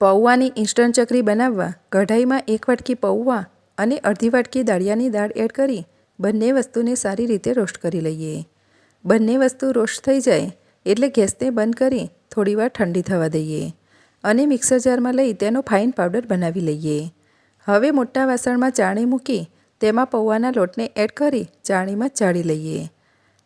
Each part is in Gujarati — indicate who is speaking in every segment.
Speaker 1: પૌવાની ઇન્સ્ટન્ટ ચકરી બનાવવા કઢાઈમાં એક વાટકી પૌવા અને અડધી વાટકી દાળિયાની દાળ એડ કરી બંને વસ્તુને સારી રીતે રોસ્ટ કરી લઈએ. બંને વસ્તુ રોસ્ટ થઈ જાય એટલે ગેસને બંધ કરી થોડીવાર ઠંડી થવા દઈએ અને મિક્સર જારમાં લઈ તેનો ફાઇન પાવડર બનાવી લઈએ. હવે મોટા વાસણમાં ચાણી મૂકી તેમાં પૌવાના લોટને એડ કરી ચાણીમાં ચાળી લઈએ.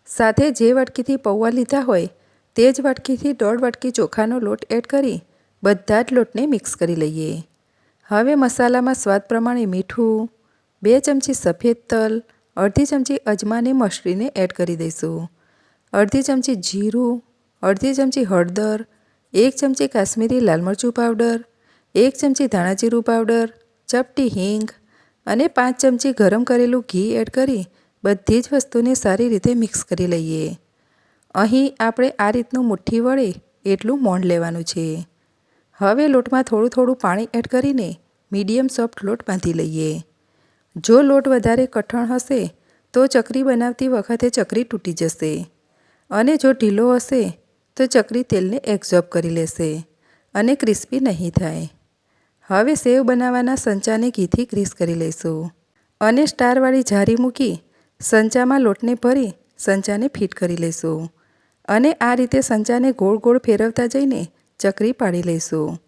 Speaker 1: સાથે જે વાટકીથી પૌવા લીધા હોય તે જ વાટકીથી દોઢ વાટકી ચોખાનો લોટ એડ કરી બધા જ લોટને મિક્સ કરી લઈએ. હવે મસાલામાં સ્વાદ પ્રમાણે મીઠું, બે ચમચી સફેદ તલ, અડધી ચમચી અજમાને મશરીને એડ કરી દઈશું. અડધી ચમચી જીરું, અડધી ચમચી હળદર, એક ચમચી કાશ્મીરી લાલ મરચું પાવડર, એક ચમચી ધાણાજીરું પાવડર, ચપટી હિંગ અને પાંચ ચમચી ગરમ કરેલું ઘી એડ કરી બધી જ વસ્તુને સારી રીતે મિક્સ કરી લઈએ. અહીં આપણે આ રીતનું મુઠ્ઠી વળે એટલું મોંડ લેવાનું છે. હવે લોટમાં થોડું થોડું પાણી એડ કરીને મીડિયમ સોફ્ટ લોટ બાંધી લઈએ. જો લોટ વધારે કઠણ હશે, તો ચકરી બનાવતી વખતે ચકરી તૂટી જશે. અને જો ઢીલો હશે, તો ચકરી તેલને એબ્ઝોર્બ કરી લેશે અને ક્રિસ્પી નહીં થાય. હવે સેવ બનાવવાના સંચાને ઘીથી ગ્રીસ કરી લઈશું. અને સ્ટારવાળી જારી મૂકી સંચામાં લોટને ભરી સંચાને ફિટ કરી લઈશું. અને આ રીતે સંચાને ગોળ ગોળ ફેરવતા જઈને ચકરી પાડી લઈશું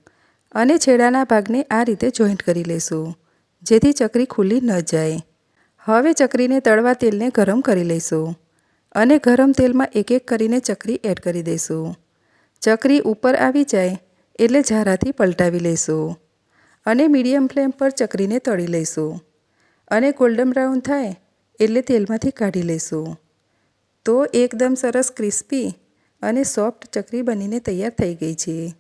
Speaker 1: અને છેડાના ભાગને આ રીતે જોઈન્ટ કરી લઈશું, જેથી ચકરી ખુલ્લી ન જાય. હવે ચકરીને તળવા તેલને ગરમ કરી લઈશું અને ગરમ તેલમાં એક એક કરીને ચકરી એડ કરી દઈશું. ચકરી ઉપર આવી જાય એટલે ઝારાથી પલટાવી લઈશું અને મીડિયમ ફ્લેમ પર ચકરીને તળી લઈશું અને ગોલ્ડન બ્રાઉન થાય એટલે તેલમાંથી કાઢી લઈશું. તો એકદમ સરસ ક્રિસ્પી અને સોફ્ટ ચકરી બનીને તૈયાર થઈ ગઈ છે.